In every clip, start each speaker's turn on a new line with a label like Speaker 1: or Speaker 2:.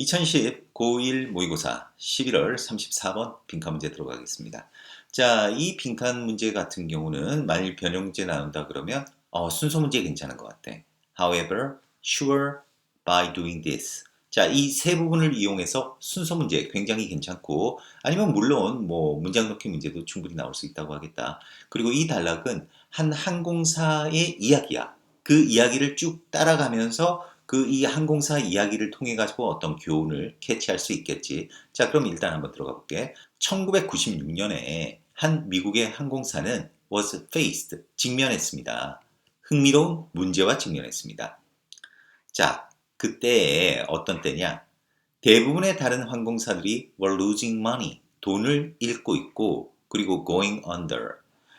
Speaker 1: 2010 고1 모의고사 11월 34번 빈칸 문제 들어가겠습니다. 자, 이 빈칸 문제 같은 경우는 만일 변형제 나온다 그러면 어, 순서 문제 괜찮은 것 같아. However, sure by doing this. 자, 이 세 부분을 이용해서 순서 문제 굉장히 괜찮고 아니면 물론 뭐 문장 넣기 문제도 충분히 나올 수 있다고 하겠다. 그리고 이 단락은 한 항공사의 이야기야. 그 이야기를 쭉 따라가면서 그 이 항공사 이야기를 통해 가지고 어떤 교훈을 캐치할 수 있겠지. 자, 그럼 일단 한번 들어가 볼게. 1996년에 한 미국의 항공사는 was faced 직면했습니다. 흥미로운 문제와 직면했습니다. 자, 그때 어떤 때냐? 대부분의 다른 항공사들이 were losing money, 돈을 잃고 있고, 그리고 going under.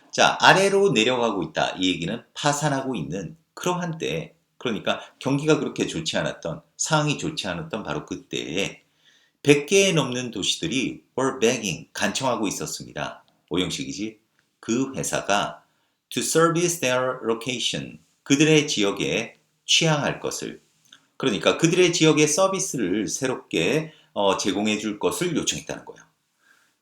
Speaker 1: 자, 아래로 내려가고 있다. 이 얘기는 파산하고 있는 그러한 때, 그러니까 경기가 그렇게 좋지 않았던, 상황이 좋지 않았던 바로 그때에 100개에 넘는 도시들이 were begging, 간청하고 있었습니다. 오형식이지. 그 회사가 to service their location, 그들의 지역에 취향할 것을 그러니까 그들의 지역의 서비스를 새롭게 어, 제공해 줄 것을 요청했다는 거예요.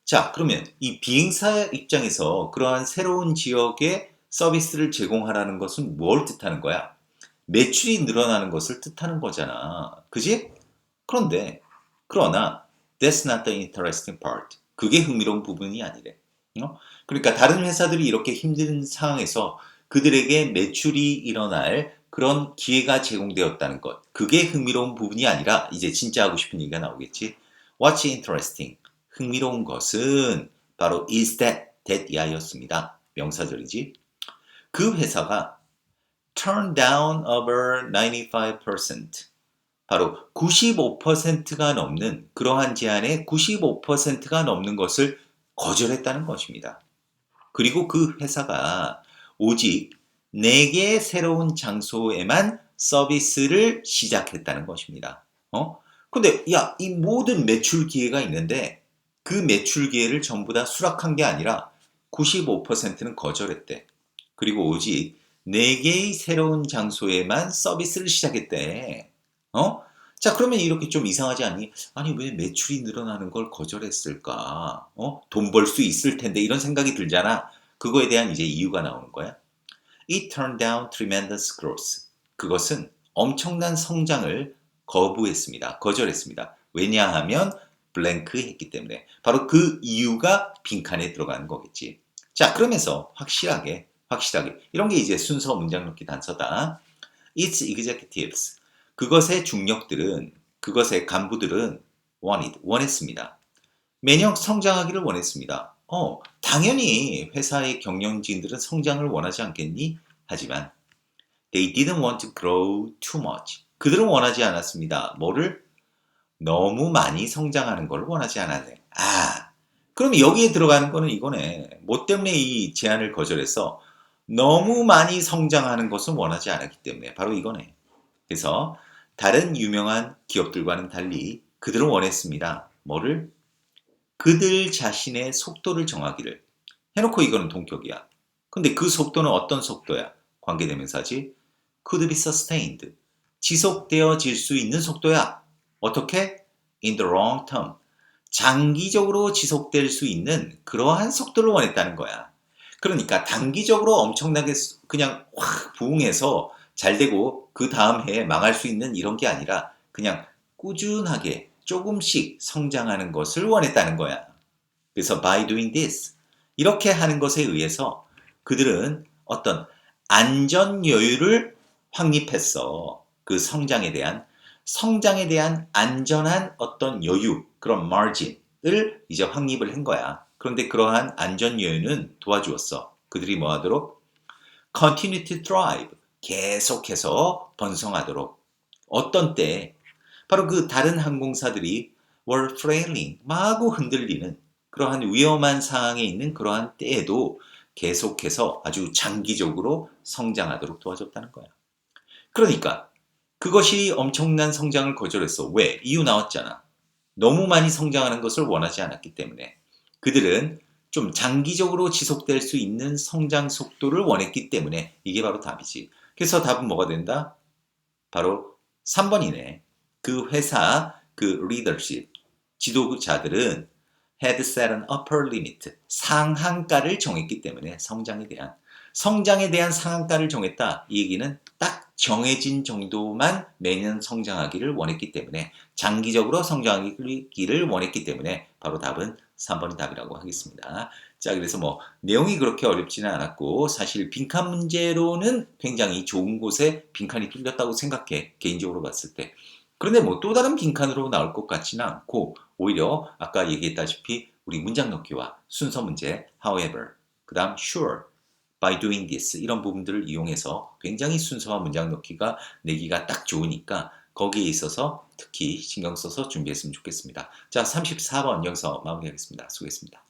Speaker 1: 자, 그러면 이 비행사 입장에서 그러한 새로운 지역에 서비스를 제공하라는 것은 뭘 뜻하는 거야? 매출이 늘어나는 것을 뜻하는 거잖아. 그지? 그런데, 그러나, that's not the interesting part. 그게 흥미로운 부분이 아니래. 어? 그러니까 다른 회사들이 이렇게 힘든 상황에서 그들에게 매출이 일어날 그런 기회가 제공되었다는 것. 그게 흥미로운 부분이 아니라 이제 진짜 하고 싶은 얘기가 나오겠지. What's interesting? 흥미로운 것은 바로 is that, that 이하였습니다. 명사절이지. 그 회사가 turn down over 95%. 바로 95%가 넘는 그러한 제안의 95%가 넘는 것을 거절했다는 것입니다. 그리고 그 회사가 오직 4개의 새로운 장소에만 서비스를 시작했다는 것입니다. 어? 근데 야, 이 모든 매출 기회가 있는데 그 매출 기회를 전부 다 수락한 게 아니라 95%는 거절했대. 그리고 오직 4개의 새로운 장소에만 서비스를 시작했대. 어? 자, 그러면 이렇게 좀 이상하지 않니? 아니, 왜 매출이 늘어나는 걸 거절했을까? 어? 돈 벌 수 있을 텐데, 이런 생각이 들잖아. 그거에 대한 이제 이유가 나오는 거야. It turned down tremendous growth. 그것은 엄청난 성장을 거부했습니다. 거절했습니다. 왜냐하면 블랭크 했기 때문에. 바로 그 이유가 빈칸에 들어가는 거겠지. 자, 그러면서 확실하게, 확실하게. 이런 게 이제 순서 문장 넣기 단서다. Its executives. 그것의 중력들은, 그것의 간부들은 wanted, 원했습니다. 매년 성장하기를 원했습니다. 어, 당연히 회사의 경영진들은 성장을 원하지 않겠니? 하지만 they didn't want to grow too much. 그들은 원하지 않았습니다. 뭐를? 너무 많이 성장하는 걸 원하지 않았네. 아, 그럼 여기에 들어가는 거는 이거네. 뭐 때문에 이 제안을 거절해서 너무 많이 성장하는 것은 원하지 않았기 때문에 바로 이거네. 그래서 다른 유명한 기업들과는 달리 그들은 원했습니다. 뭐를? 그들 자신의 속도를 정하기를. 해놓고 이거는 동격이야. 근데 그 속도는 어떤 속도야? 관계대명사지. could be sustained. 지속되어질 수 있는 속도야. 어떻게? in the long term. 장기적으로 지속될 수 있는 그러한 속도를 원했다는 거야. 그러니까 단기적으로 엄청나게 그냥 확 부흥해서 잘 되고 그 다음 해에 망할 수 있는 이런 게 아니라 그냥 꾸준하게 조금씩 성장하는 것을 원했다는 거야. 그래서 by doing this 이렇게 하는 것에 의해서 그들은 어떤 안전 여유를 확립했어. 그 성장에 대한 성장에 대한 안전한 어떤 여유 그런 margin을 이제 확립을 한 거야. 그런데 그러한 안전 여유는 도와주었어. 그들이 뭐 하도록 continue to thrive 계속해서 번성하도록 어떤 때 바로 그 다른 항공사들이 were flailing, 마구 흔들리는 그러한 위험한 상황에 있는 그러한 때에도 계속해서 아주 장기적으로 성장하도록 도와줬다는 거야. 그러니까 그것이 엄청난 성장을 거절했어. 왜? 이유 나왔잖아. 너무 많이 성장하는 것을 원하지 않았기 때문에 그들은 좀 장기적으로 지속될 수 있는 성장 속도를 원했기 때문에 이게 바로 답이지. 그래서 답은 뭐가 된다? 바로 3번이네. 그 회사 그 readership 지도자들은 had set an upper limit 상한가를 정했기 때문에 성장에 대한 성장에 대한 상한가를 정했다. 이 얘기는 딱 정해진 정도만 매년 성장하기를 원했기 때문에 장기적으로 성장하기를 원했기 때문에 바로 답은 3번이 답이라고 하겠습니다. 자, 그래서 뭐 내용이 그렇게 어렵지는 않았고 사실 빈칸 문제로는 굉장히 좋은 곳에 빈칸이 뚫렸다고 생각해 개인적으로 봤을 때. 그런데 뭐 또 다른 빈칸으로 나올 것 같지는 않고 오히려 아까 얘기했다시피 우리 문장 넣기와 순서 문제, however, 그 다음 sure, by doing this 이런 부분들을 이용해서 굉장히 순서와 문장 넣기가 내기가 딱 좋으니까 거기에 있어서 특히 신경 써서 준비했으면 좋겠습니다. 자, 34번 여기서 마무리하겠습니다. 수고했습니다.